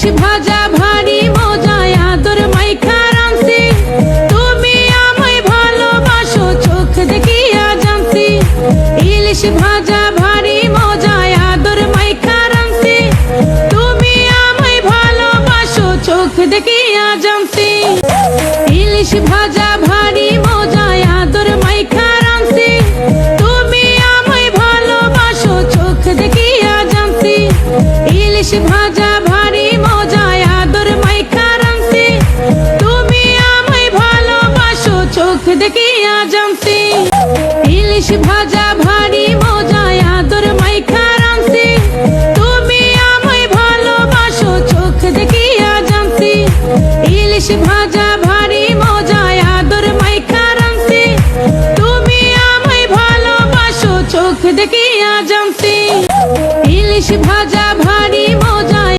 ইলিশ ভাজা, ভারী মজায় আদর মাইখা রাঁধছি। তুমি আমায় ভালোবাসো, চোখ দেখিয়া জানছি। ইলিশ ভাজা, ভারী মজায় আদর মাইখা রাঁধছি। তুমি আমায় ভালোবাসো, চোখ দেখিয়া জানছি। ইলিশ ভাজা দেখিয়া জানছি ইলিশ ভাজা ভারী মজায় আদর মাইখা রাঁধছি তুমি আমায় ভালোবাসো, চোখ দেখিয়া জানছি ইলিশ ভাজা দেখিয়া জানছি ইলিশ ভাজা